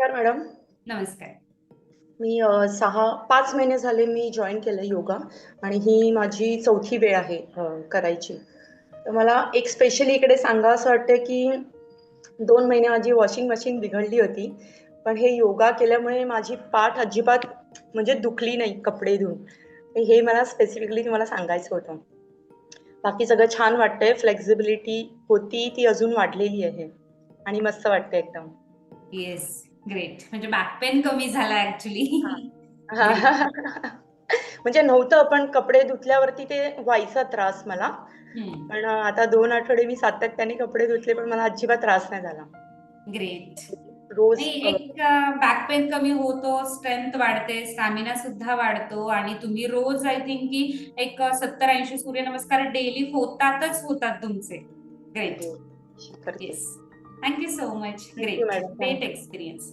नमस्कार मॅडम. नमस्कार. मी अ, 6-5 महिने झाले मी जॉइन केलंय योगा आणि ही माझी चौथी वेळ आहे करायची. तर मला एक स्पेशली इकडे सांगावसं वाटतंय, की 2 महिने माझी वॉशिंग मशीन बिघडली होती. पण हे योगा केल्यामुळे माझी पाठ अजिबात म्हणजे दुखली नाही कपडे धुवून. हे मला स्पेसिफिकली तुम्हाला सांगायचं होतं. बाकी सगळं छान वाटतंय. फ्लेक्सिबिलिटी होती ती अजून वाढलेली आहे आणि मस्त वाटतंय एकदम. Yes, great. म्हणजे बॅक पेन कमी झाला. हां. ग्रेट. म्हणजे नव्हतं पण कपडे धुतल्यावरती ते व्हायचा त्रास मला. हं. पण आता 2 आठवडे मी सातत्याने कपडे धुतले पण मला अजिबात त्रास नाही झाला. ग्रेट. रोज एक बॅक पेन कमी होतो, स्ट्रेंथ वाढते, स्टॅमिना सुद्धा वाढतो आणि तुम्ही रोज आय थिंक की एक अ, 70-80 सूर्यनमस्कार डेली होतातच होतात तुमचे. ग्रेट. हो. करते. Yes. Thank you so much. Thank Great. You, Great experience.